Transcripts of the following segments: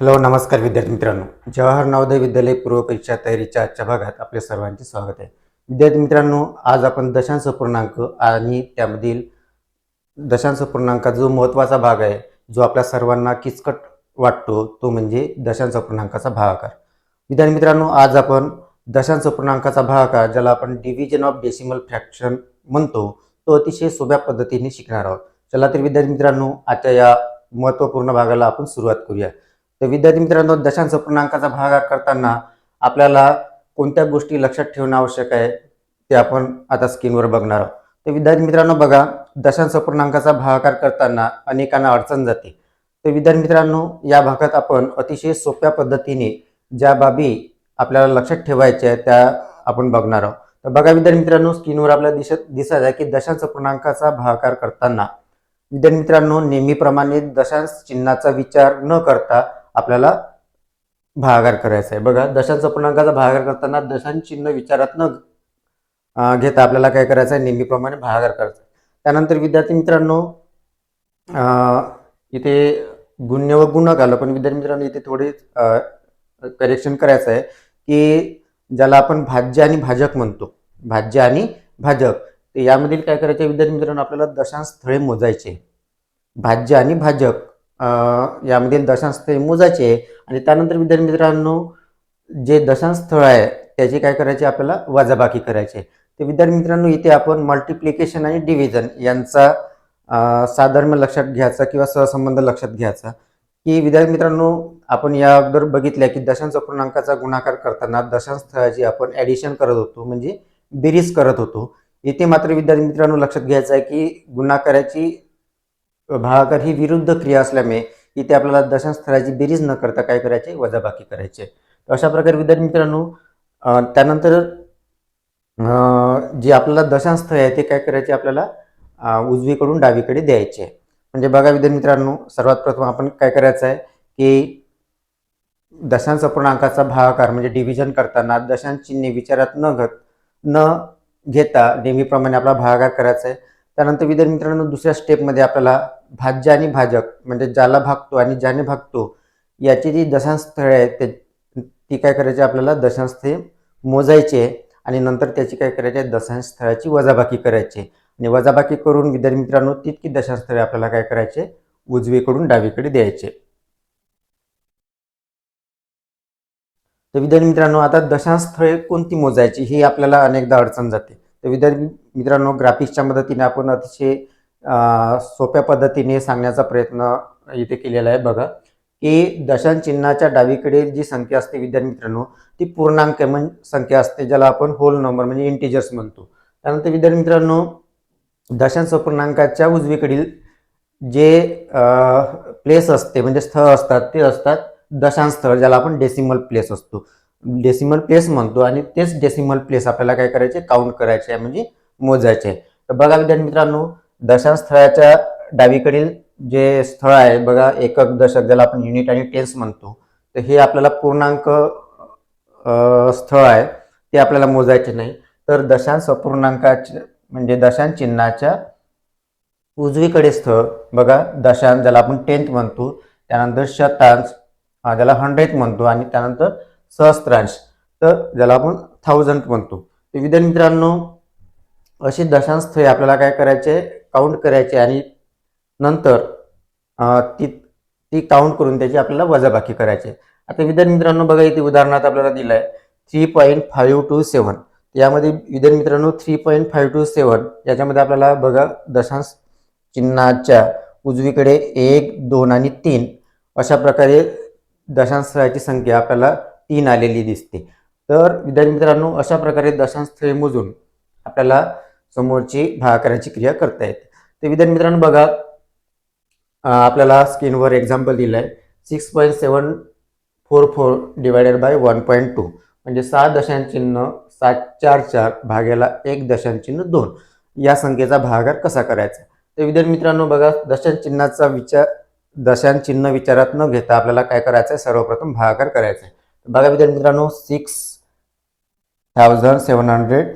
Hello नमस्कार विद्यार्थी मित्रांनो. जवाहर नवोदय विद्यालय पूर्व परीक्षा तयारीच्या आजच्या भागात आपल्या सर्वांचे स्वागत आहे. विद्यार्थी मित्रांनो आज आपण दशांश पूर्णांक आणि त्यामधील दशांश पूर्णांकाचा जो महत्त्वाचा भाग आहे जो आपल्या सर्वांना किचकट वाटतो तो म्हणजे दशांश पूर्णांकाचा भागाकार. विद्यार्थी मित्रांनो आज आपण दशांश पूर्णांकाचा भागाकार ज्याला आपण डिव्हिजन ऑफ डेसिमल फ्रॅक्शन म्हणतो तो अतिशय सोप्या पद्धतीने शिकणार आहोत. चला तर विद्यार्थी मित्रांनो आजच्या या महत्त्वपूर्ण भागाला आपण सुरुवात करूया. तर विद्यार्थी मित्रांनो दशांश पूर्णांकाचा भागाकार करताना आपल्याला कोणत्या गोष्टी लक्षात ठेवणं आवश्यक आहे ते आपण आता स्क्रीनवर बघणार आहोत. तर विद्यार्थी मित्रांनो बघा दशांश पूर्णांकाचा भागाकार करताना अनेकांना अडचण जाते. तर विद्यार्थी मित्रांनो या भागात आपण अतिशय सोप्या पद्धतीने ज्या बाबी आपल्याला लक्षात ठेवायच्या त्या आपण बघणार आहोत. तर बघा विद्यार्थी मित्रांनो स्क्रीनवर आपल्याला दिसत दिसत आहे की दशांश पूर्णांकाचा भागाकार करताना विद्यार्थी मित्रांनो नेहमीप्रमाणे दशांश चिन्हाचा विचार न करता आपल्याला भागाकार करायचा आहे. बघा दशांश पूर्णांकाचा भागाकार करताना दशांश चिन्ह विचारात न घेता आपल्याला काय करायचं आहे? नेहमीप्रमाणे भागाकार करायचा आहे. त्यानंतर विद्यार्थी मित्रांनो इथे गुण्य व गुणक आलं पण विद्यार्थी मित्रांनो इथे थोडे करेक्शन करायचं आहे की ज्याला आपण भाज्य आणि भाजक म्हणतो. भाज्य आणि भाजक. यामधील काय करायचे विद्यार्थी मित्रांनो आपल्याला दशांश स्थळे मोजायचे भाज्य आणि भाजक. यामधील दशांश स्थळे मोजायचे आणि त्यानंतर विद्यार्थी मित्रांनो जे दशांश स्थळ आहे त्याची काय करायचे आपल्याला? वजाबाकी करायची तर विद्यार्थी मित्रांनो इथे आपण मल्टिप्लिकेशन आणि डिव्हिजन यांचा साधर्म्य लक्षात घ्यायचा किंवा सहसंबंध लक्षात घ्यायचा. की विद्यार्थी मित्रांनो आपण या अगोदर बघितल्या की दशांश पूर्णांकाचा गुणाकार करताना दशांश स्थळाची आपण ॲडिशन करत होतो म्हणजे बेरीज करत होतो. इथे मात्र विद्यार्थी मित्रांनो लक्षात घ्यायचं आहे की गुणाकाराची भागाकार ही विरुद्ध क्रिया असल्यामुळे इथे आपल्याला दशांस्थळाची बेरीज न करता काय करायचे? वजाबाकी करायचे. तर अशा प्रकारे विद्यार्थी मित्रांनो त्यानंतर जे आपल्याला दशांस्थळ आहे ते काय करायचे? आपल्याला उजवीकडून डावीकडे द्यायचे. म्हणजे बघा विद्यार्थी मित्रांनो सर्वात प्रथम आपण काय करायचं आहे की दशांश पूर्णांकाचा भागाकार म्हणजे डिव्हिजन करताना दशांश चिन्हे विचारात न घ न घेता नेहमीप्रमाणे आपला भागाकार करायचा आहे. त्यानंतर विद्यार्थी मित्रांनो दुसऱ्या स्टेपमध्ये आपल्याला भाज्य आणि भाजक म्हणजे ज्याला भागतो आणि ज्याने भागतो याची जी दशांश स्थळे आहेत ते ती काय करायची आपल्याला? दशांश स्थळे मोजायचे आणि नंतर त्याची काय करायची? दशांश स्थळाची वजाबाकी करायची. आणि वजाबाकी करून विद्यार्थी मित्रांनो तितकी दशांश स्थळे आपल्याला काय करायचे? उजवीकडून डावीकडे द्यायचे. तर विद्यार्थी मित्रांनो आता दशांश स्थळे कोणती मोजायची? ही आपल्याला अनेकदा अडचण जाते. तर विद्यार्थी मित्रांनो ग्राफिक्सच्या मदतीने आपण अतिशय सोप्या पद्धतीने सांगण्याचा प्रयत्न इथे केलेला आहे बघा की दशांश चिन्हाच्या डावीकडे जी संख्या असते विद्यार्थी मित्रांनो ती पूर्णांक म्हण संख्या असते ज्याला आपण होल नंबर म्हणजे इंटिजर्स म्हणतो. त्यानंतर विद्यार्थी मित्रांनो दशांश पूर्णांकाच्या उजवीकडील जे प्लेस असते म्हणजे स्थळ असतात ते असतात दशांश स्थळ ज्याला आपण डेसिमल प्लेस असतो. डेसिमल प्लेस म्हणतो आणि तेच डेसिमल प्लेस आपल्याला काय करायचे? काउंट करायचे आहे म्हणजे मोजायचे. आहे. तर बघा विद्यार्थी मित्रांनो दशांश स्थळाच्या डावीकडील जे स्थळ आहे बघा एकक दशक ज्याला आपण युनिट आणि टेन्स म्हणतो तर हे आपल्याला पूर्णांक स्थळ आहे ते आपल्याला मोजायचे नाही. तर दशांश अपूर्णांकाचे म्हणजे दशांश चिन्हाच्या उजवीकडे स्थळ बघा दशांश ज्याला आपण टेन्थ म्हणतो त्यानंतर शतांश ज्याला हंड्रेड म्हणतो आणि त्यानंतर सहस्त्रांश तर ज्याला आपण थाउजंड म्हणतो. तर विद्यार्थी मित्रांनो अशी दशांश स्थळे आपल्याला काय करायचे? काउंट करायचे आणि नंतर ती ती काउंट करून त्याची आपल्याला वजाबाकी करायची आता विद्यार्थी मित्रांनो बघा इथे उदाहरणार्थ आपल्याला दिलं आहे three point five two seven यामध्ये विद्यार्थी मित्रांनो three point five two seven याच्यामध्ये आपल्याला बघा दशांश चिन्हाच्या उजवीकडे एक दोन आणि तीन. अशा प्रकारे दशांश संख्या आपल्याला तीन आलेली दिसते. तर विद्यार्थी मित्रांनो अशा प्रकारे दशांश स्थळे मोजून आपल्याला समोरची भागाकाराची क्रिया करता येते. तर विद्यार्थी मित्रांनो बघा आपल्याला स्क्रीनवर एक्झाम्पल दिलं आहे six point seven four four divided by one point two म्हणजे सात दशांचिन्ह सात चार चार भाग्याला एक दशांचिन्ह दोन. या संख्येचा भागाकार कसा करायचा? तर विद्यार्थी मित्रांनो बघा दशांचिन्हाचा विचार दशांचिन्ह विचारात न घेता आपल्याला काय करायचं आहे सर्वप्रथम भागाकार करायचा आहे बघा विद्यार्थी मित्रांनो six thousand seven hundred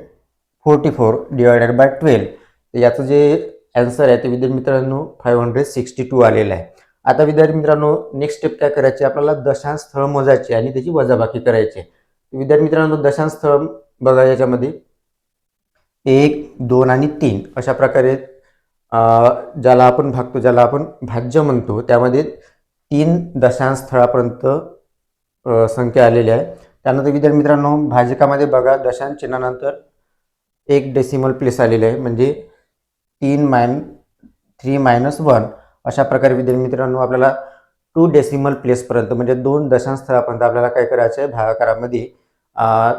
forty four divided by twelve. याचं जे ॲन्सर आहे ते विद्यार्थी मित्रांनो फाईव्ह हंड्रेड सिक्स्टी टू आलेलं आहे. आता विद्यार्थी मित्रांनो नेक्स्ट स्टेप काय करायची? आपल्याला दशांश स्थळ मोजायचे आणि त्याची वजाबाकी करायची विद्यार्थी मित्रांनो दशांश स्थळ बघा याच्यामध्ये. एक दोन आणि तीन अशा प्रकारे ज्याला आपण भागतो ज्याला आपण भाज्य म्हणतो त्यामध्ये तीन दशांश स्थळापर्यंत संख्या आलेली आहे. त्यानंतर विद्यार्थी मित्रांनो भाजकामध्ये बघा दशांश चिन्हानंतर एक डेसिमल प्लेस आलेलं आहे. म्हणजे तीन मायन थ्री मायनस वन अशा प्रकारे विद्यार्थी मित्रांनो आपल्याला टू डेसिमल प्लेसपर्यंत म्हणजे दोन दशांश स्थळापर्यंत आपल्याला काय करायचं आहे? भागाकारामध्ये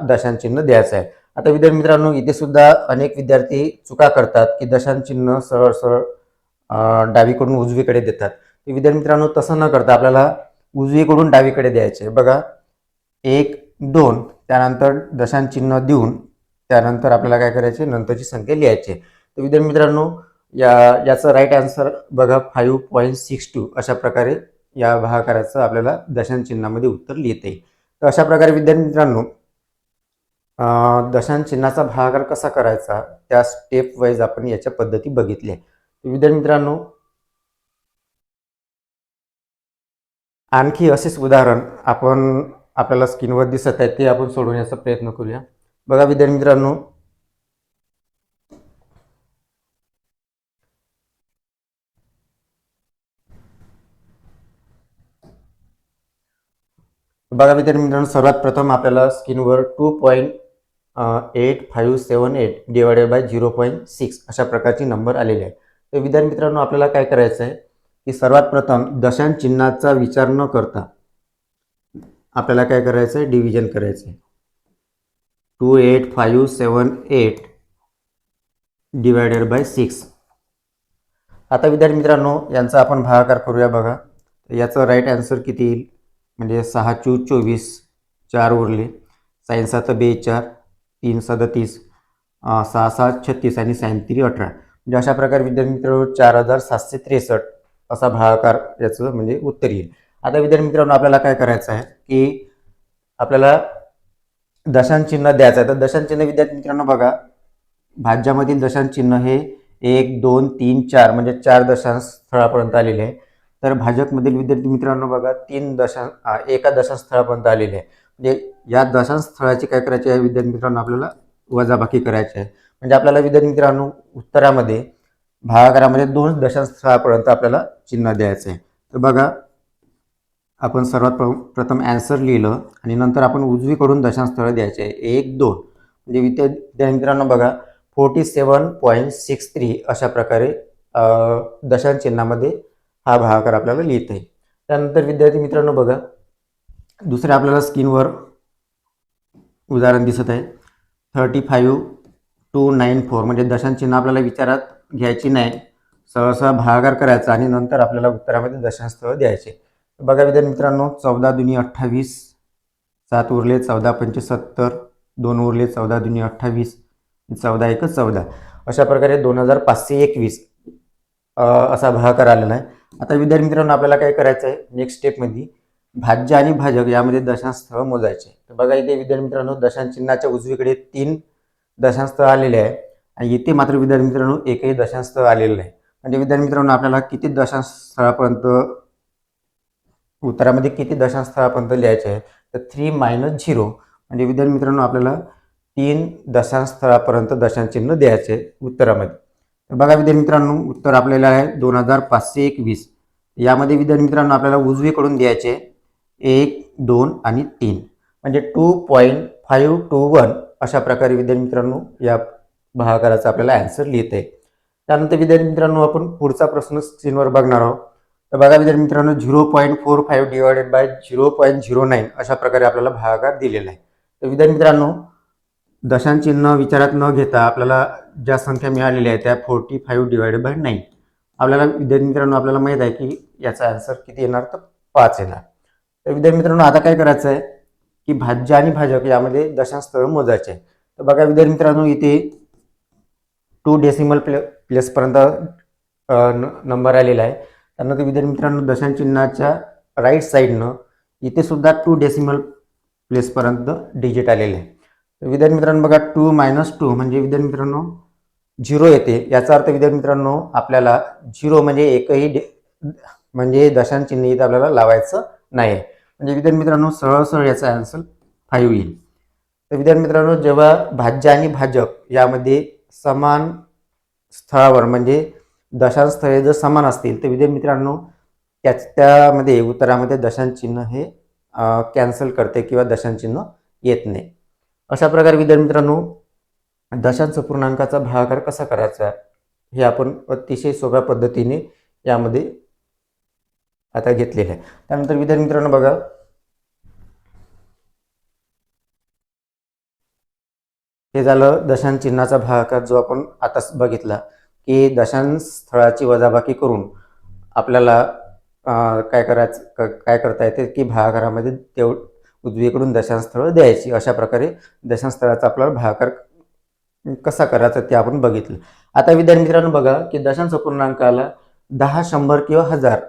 दशांचिन्ह द्यायचं आहे. आता विद्यार्थी मित्रांनो इथे सुद्धा अनेक विद्यार्थी चुका करतात की दशांचिन्ह सरळ सरळ डावीकडून उजवीकडे देतात. तर विद्यार्थी मित्रांनो तसं न करता आपल्याला उजवीकडून डावीकडे द्यायचे बघा एक दोन त्यानंतर दशांचिन्ह देऊन त्यानंतर आपल्याला काय करायचे? नंतरची संख्या लिहायची तर विद्यार्थी मित्रांनो या याचं राईट आन्सर बघा फाईव्ह पॉईंट सिक्स टू अशा प्रकारे या भागाकाराचं आपल्याला दशांश चिन्हामध्ये उत्तर लिहिता येईल. तर अशा प्रकारे विद्यार्थी मित्रांनो अं, दशांश चिन्हाचा भागाकार कसा करायचा? त्या स्टेप वाईज आपण याच्या पद्धती बघितल्या विद्यार्थी मित्रांनो आणखी असेच उदाहरण आपण आपल्याला स्क्रीनवर दिसत आहे ते आपण सोडवण्याचा प्रयत्न करूया. बघा विद्यार्थी मित्रांनो. बघा विद्यार्थी मित्रांनो सर्वात प्रथम आपल्याला स्क्रीनवर two point eight five seven eight divided by zero point six अशा प्रकारची नंबर आलेले आहे. तर विद्यार्थी मित्रांनो आपल्याला काय करायचं आहे की सर्वात प्रथम दशांश चिन्हाचा विचार न करता आपल्याला काय करायचं आहे? डिव्हिजन करायचं आहे. Two eight five seven eight divided by six. आता विद्यार्थी मित्रांनो यांचा आपण भागाकार करूया बघा. याचं राईट आन्सर किती येईल? म्हणजे सहा चू चोवीस चार उरले. साईन सात बेचार तीन सदतीस सहा सहा सात छत्तीस आणि साईन तिरी अठरा. म्हणजे अशा प्रकारे विद्यार्थी मित्रांनो चार हजार सातशे त्रेसष्ट असा भागाकार याचं म्हणजे उत्तर येईल. आता विद्यार्थी मित्रांनो आपल्याला काय करायचं आहे? की आपल्याला दशांचिन्ह द्यायचं आहे. तर दशांचिन्ह विद्यार्थी मित्रांनो बघा भाज्यामधील दशांचिन्ह हे एक दोन तीन चार म्हणजे चार दशांश स्थळापर्यंत आलेले आहे. तर भाजपमधील विद्यार्थी मित्रांनो बघा तीन दशांश एका दशांश स्थळापर्यंत आलेले आहे. म्हणजे या दशांश स्थळाची काय करायची आहे विद्यार्थी मित्रांनो आपल्याला वजाबाकी करायची आहे. म्हणजे आपल्याला विद्यार्थी मित्रांनो उत्तरामध्ये भागाकारामध्ये दोन दशांश स्थळापर्यंत आपल्याला चिन्ह द्यायचं आहे. तर बघा आपण सर्वात प्र- प्रथम ॲन्सर लिहिलं आणि नंतर आपण उजवीकडून दशांश द्यायचे. आहे एक दोन. म्हणजे विद्या विद्यार्थी मित्रांनो बघा forty seven point six three अशा प्रकारे दशांचिन्हामध्ये दशांश चिन्हामध्ये हा भागाकार आपल्याला लिहिता येईल त्यानंतर विद्यार्थी मित्रांनो बघा दुसरे आपल्याला स्क्रीनवर उदाहरण दिसत आहे. Thirty five two nine four म्हणजे दशांश चिन्ह आपल्याला विचारात घ्यायची नाही. सहसा भागाकार करायचा आणि नंतर आपल्याला उत्तरामध्ये दशांश स्थळ द्यायचे. बघा विद्यार्थी मित्रांनो चौदा दुनी अठ्ठावीस सात उरले चौदा पंचेसत्तर दोन उरले चौदा दुनी अठ्ठावीस चौदा एकच चौदा. अशा प्रकारे दोन हजार पाचशे एकवीस असा भागाकार आलेला आहे. आता विद्यार्थी मित्रांनो आपल्याला काय करायचं आहे नेक्स्ट स्टेपमध्ये भाज्य आणि भाजक यामध्ये दशांश स्थळ मोजायचे. तर बघा इथे विद्यार्थी मित्रांनो दशांश चिन्हाच्या उजवीकडे तीन दशांश स्थळ आलेले आहे. आणि इथे मात्र विद्यार्थी मित्रांनो एकही दशांश स्थळ आलेलं नाही. म्हणजे विद्यार्थी मित्रांनो आपल्याला किती दशांश स्थळापर्यंत उत्तरामध्ये किती दशांस्थळापर्यंत लिहायचे आहे तर थ्री मायनस झिरो म्हणजे विद्यार्थी मित्रांनो आपल्याला तीन दशांस्थळापर्यंत दशांचिन्ह द्यायचे आहे उत्तरामध्ये. तर बघा विद्यार्थी मित्रांनो उत्तर आपल्याला आहे दोन हजार पाचशे एकवीस. यामध्ये विद्यार्थी मित्रांनो आपल्याला उजवीकडून द्यायचे एक दोन आणि तीन. म्हणजे two point five two one अशा प्रकारे विद्यार्थी मित्रांनो या भागाकाराचा आपल्याला ॲन्सर लिहित आहे त्यानंतर विद्यार्थी मित्रांनो आपण पुढचा प्रश्न स्क्रीनवर बघणार आहोत. तर बघा विद्यार्थी मित्रांनो zero point four five divided by zero point zero nine अशा प्रकारे आपल्याला भागाकार दिलेला आहे. तर विद्यार्थी मित्रांनो दशांचिन्ह विचारात न घेता आपल्याला ज्या संख्या मिळालेल्या आहेत त्या forty five divided by nine. आपल्याला विद्यार्थी मित्रांनो आपल्याला माहीत आहे की याचा आन्सर किती येणार? तर पाच येणार. तर विद्यार्थी मित्रांनो आता काय करायचं आहे की भाज्य आणि भाजक यामध्ये दशांशस्थळ मोजायचे आहे. तर बघा विद्यार्थी मित्रांनो इथे टू डेसिमल प्ले प्लेसपर्यंत नंबर आलेला आहे. त्यानंतर विद्यार्थी मित्रांनो दशांचिन्हाच्या राईट साईडनं इथे सुद्धा टू डेसिमल प्लेसपर्यंत डिजिट आलेले आहे. तर विद्यार्थी मित्रांनो बघा टू मायनस टू म्हणजे विद्यार्थी मित्रांनो झिरो येते. याचा अर्थ विद्यार्थी मित्रांनो आपल्याला झिरो म्हणजे एकही डे म्हणजे दशांचिन्ह इथं आपल्याला लावायचं नाही आहे म्हणजे विद्यार्थी मित्रांनो सरळ सरळ याचा आन्सर फाईव्ह येईल. तर विद्यार्थी मित्रांनो जेव्हा भाज्य आणि भाजक यामध्ये समान स्थळावर म्हणजे दशांश स्थळे जर समान असतील तर विद्यार्थी मित्रांनो त्याच त्यामध्ये उत्तरामध्ये दशांचिन्ह हे कॅन्सल करते किंवा दशांचिन्ह येत नाही. अशा प्रकारे विद्यार्थी मित्रांनो दशांश पूर्णांकाचा भागाकार कसा करायचा हे आपण अतिशय सोप्या पद्धतीने यामध्ये आता घेतलेलं आहे. त्यानंतर विद्यार्थी मित्रांनो बघा. हे झालं दशांश चिन्हाचा भागाकार जो आपण आता बघितला. की दशांश स्थळाची वजाबाकी करून आपल्याला काय करायचं क- काय करता येते की भागाकारामध्ये तेव उजवीकडून दशांश स्थळं द्यायची. अशा प्रकारे दशांश स्थळाचा आपल्याला भागाकार कसा करायचा ते आपण बघितलं. आता विद्यार्थी मित्रांनो बघा की दशांश पूर्णांकाला दहा शंभर किंवा हजार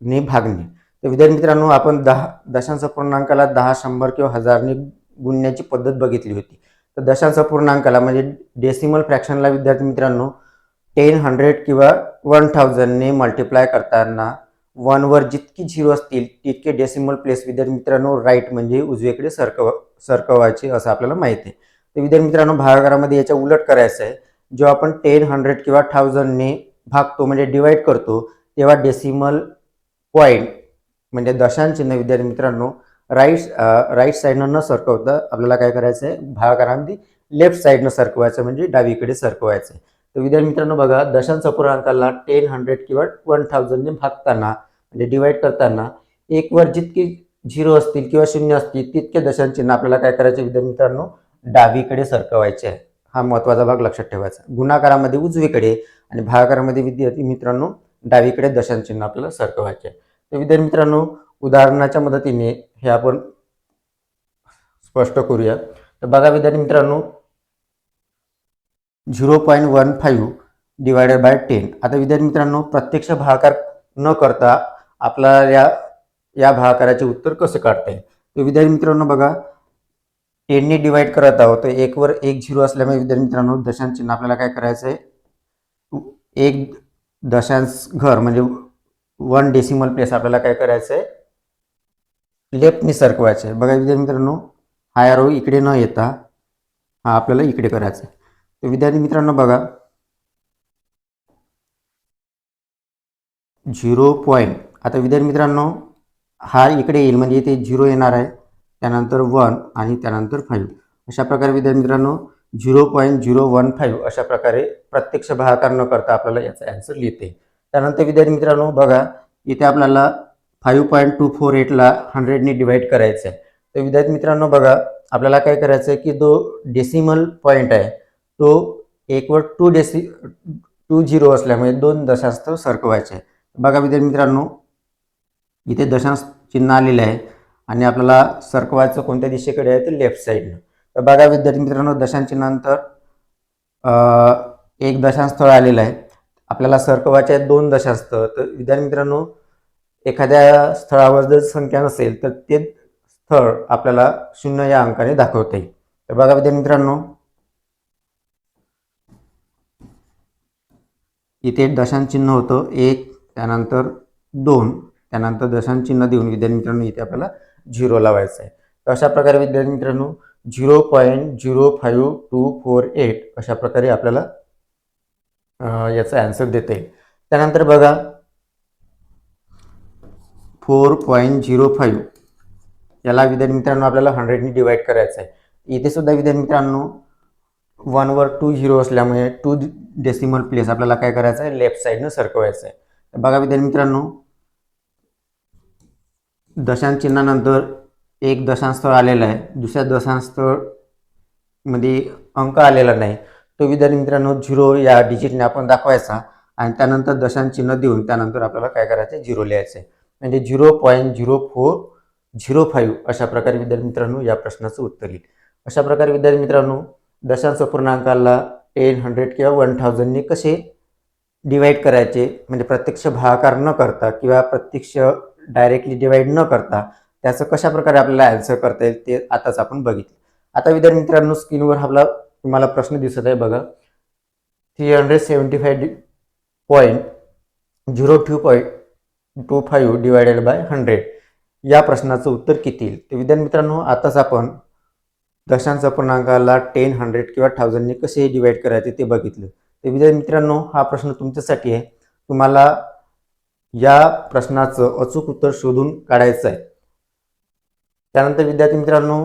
ने भागणे. तर विद्यार्थी मित्रांनो आपण दहा दशांश पूर्णांकाला दहा शंभर किंवा हजारने गुणण्याची पद्धत बघितली होती. तर दशांश पूर्णांकाला म्हणजे डेसिमल फ्रॅक्शनला विद्यार्थी मित्रांनो टेन हंड्रेड किंवा वन थाउजंडने मल्टिप्लाय करताना वनवर जितकी झिरो असतील तितके डेसिमल प्लेस विद्यार्थी मित्रांनो राईट म्हणजे उजवीकडे सरकव सरकवायचे असं आपल्याला माहिती आहे. तर विद्यार्थी मित्रांनो भागाकारामध्ये याच्या उलट करायचं आहे. जेव्हा आपण टेन हंड्रेड किंवा थाउजंडने भागतो म्हणजे डिवाईड करतो तेव्हा डेसिमल पॉईंट म्हणजे दशांचिन्ह विद्यार्थी मित्रांनो राईट राईट साईडनं न सरकवता आपल्याला काय करायचं आहे? भागाकारामध्ये लेफ्ट साईडनं सरकवायचं म्हणजे डावीकडे सरकवायचं आहे. तर विद्यार्थी मित्रांनो बघा दशांश अपूर्णांकाला टेन हंड्रेड किंवा वन थाउजंडने भागताना म्हणजे डिवाईड करताना एकवर जितके झिरो असतील किंवा शून्य असतील तितके दशांचिन्ह आपल्याला काय करायचे विद्यार्थी मित्रांनो? डावीकडे सरकवायचे आहे. हा महत्त्वाचा भाग लक्षात ठेवायचा गुणाकारामध्ये उजवीकडे आणि भागाकारामध्ये विद्यार्थी मित्रांनो डावीकडे दशांचिन्ह आपल्याला सरकवायचे आहे. तर विद्यार्थी मित्रांनो उदाहरणाच्या मदतीने हे आपण स्पष्ट करूया. तर बघा विद्यार्थी मित्रांनो zero point one five divided by ten. आता विद्यार्थी मित्रांनो प्रत्यक्ष भागाकार न करता आपला या या भागाकाराचे उत्तर कसे काढता येईल? तर विद्यार्थी मित्रांनो बघा टेनने डिवाईड करत आहोत. तर एकवर एक झिरो असल्यामुळे विद्यार्थी मित्रांनो दशांश चिन्ह आपल्याला काय करायचं आहे एक दशांश घर म्हणजे वन डेसिमल प्लेस आपल्याला काय करायचं आहे लेफ्टने सरकवायचं आहे बघा विद्यार्थी मित्रांनो हा आरो इकडे न येता हा आपल्याला इकडे करायचा आहे तर विद्यार्थी मित्रांनो बघा. झिरो पॉईंट आता विद्यार्थी मित्रांनो हा इकडे येईल म्हणजे इथे झिरो येणार आहे. त्यानंतर वन आणि त्यानंतर फाईव्ह. अशा प्रकारे विद्यार्थी मित्रांनो zero point zero one five अशा प्रकारे प्रत्यक्ष भागाकार न करता आपल्याला याचा ॲन्सर लिहिते त्यानंतर विद्यार्थी मित्रांनो बघा इथे आपल्याला फाईव्ह पॉईंट टू फोर एटला हंड्रेडने डिवाईड करायचं आहे तर विद्यार्थी मित्रांनो बघा आपल्याला काय करायचं आहे की जो डेसिमल पॉईंट आहे तो एकवर टू डेसि टू झिरो असल्यामुळे दोन दशांश सरकवायचे. आहे बघा विद्यार्थी मित्रांनो इथे दशांश चिन्ह आलेलं आहे आणि आपल्याला सरकवायचं कोणत्या दिशेकडे आहे ते लेफ्ट साईडनं तर बघा विद्यार्थी मित्रांनो दशांश चिन्हानंतर एक दशांश स्थळ आलेलं आहे. आपल्याला सरकवायचे आहे दोन दशांश स्थळ. तर विद्यार्थी मित्रांनो एखाद्या स्थळावर जर संख्या नसेल तर ते स्थळ आपल्याला शून्य या अंकाने दाखवता. येईल तर बघा विद्यार्थी मित्रांनो इथे दशांचिन्ह होतं. एक त्यानंतर दोन त्यानंतर दशांचिन्ह देऊन विद्यार्थी मित्रांनो इथे आपल्याला झिरो लावायचं आहे. तर अशा प्रकारे विद्यार्थी मित्रांनो zero point zero five two four eight अशा प्रकारे आपल्याला याचा ॲन्सर देता येईल. त्यानंतर बघा फोर पॉईंट झिरो फाईव्ह याला विद्यार्थी मित्रांनो आपल्याला हंड्रेडनी डिवाईड करायचं आहे. इथे सुद्धा विद्यार्थी मित्रांनो वनवर टू झिरो असल्यामुळे टू डेसिमल प्लेस आपल्याला काय करायचं आहे? लेफ्ट साईडनं सरकवायचं आहे. तर बघा विद्यार्थी मित्रांनो दशांश चिन्हानंतर एक दशांश स्थळ आलेलं आहे. दुसऱ्या दशांशमध्ये अंक आलेला नाही. तो विद्यार्थी मित्रांनो झिरो या डिजिटने आपण दाखवायचा आणि त्यानंतर दशांश चिन्ह देऊन त्यानंतर आपल्याला काय करायचं आहे? झिरो लिहायचं आहे. म्हणजे zero point zero four zero five अशा प्रकारे विद्यार्थी मित्रांनो या प्रश्नाचं उत्तर येईल. अशा प्रकारे विद्यार्थी मित्रांनो दशांश पूर्णांकाला टेन हंड्रेड किंवा वन थाउजंडने कसे डिवाईड करायचे? म्हणजे प्रत्यक्ष भागाकार न करता किंवा प्रत्यक्ष डायरेक्टली डिवाईड न करता त्याचं कशा प्रकारे आपल्याला ॲन्सर करता येईल ते आताच आपण बघितलं. आता विद्यार्थी मित्रांनो स्क्रीनवर आपला तुम्हाला प्रश्न दिसत आहे बघा. Three hundred seventy five point zero two point two five divided by hundred या प्रश्नाचं उत्तर किती येईल? तर विद्यार्थी मित्रांनो आताच आपण दशांश पूर्णांकाला टेन हंड्रेड किंवा थाउजंडने कसे डिवाईड करायचे ते बघितलं. तर विद्यार्थी मित्रांनो हा प्रश्न तुमच्यासाठी आहे. तुम्हाला या प्रश्नाचं अचूक उत्तर शोधून काढायचं आहे. त्यानंतर विद्यार्थी मित्रांनो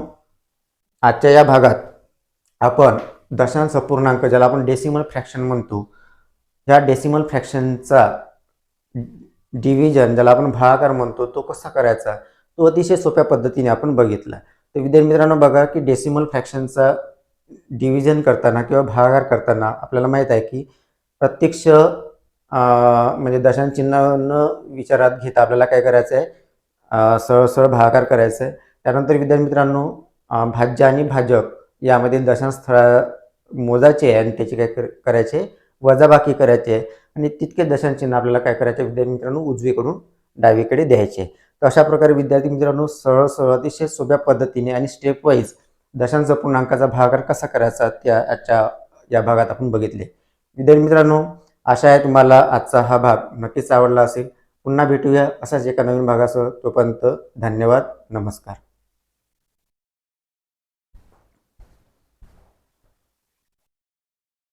आजच्या या भागात आपण दशांश अपूर्णांक ज्याला आपण डेसिमल फ्रॅक्शन म्हणतो ह्या डेसिमल फ्रॅक्शनचा डिव्हिजन ज्याला आपण भागाकार म्हणतो तो कसा करायचा? तो अतिशय सोप्या पद्धतीने आपण बघितला. तर विद्यार्थी मित्रांनो बघा की डेसिमल फ्रॅक्शनचा डिव्हिजन करताना किंवा भागाकार करताना आपल्याला माहीत आहे की प्रत्यक्ष म्हणजे दशांश न विचारात घेता आपल्याला काय करायचं आहे? सरळ सरळ भागाकार करायचं आहे. त्यानंतर विद्यार्थी मित्रांनो भाज्य आणि भाजक यामध्ये दशांश स्थळा मोजायचे आहे आणि त्याचे काय कर- करायचे वजाबाकी करायचे आहे. आणि तितके दशांश चिन्ह आपल्याला काय करायचे विद्यार्थी मित्रांनो उजवीकडून डावीकडे द्यायचे तर अशा प्रकारे विद्यार्थी मित्रांनो सरळ सरळ अतिशय सोप्या पद्धतीने आणि स्टेप वाईज दशांश पूर्णांकाचा भागाकार कसा करायचा त्या आजच्या या भागात आपण बघितले. विद्यार्थी मित्रांनो आशा आहे तुम्हाला आजचा हा भाग नक्कीच आवडला असेल. पुन्हा भेटूया असाच एका नवीन भागासह. तोपर्यंत धन्यवाद नमस्कार.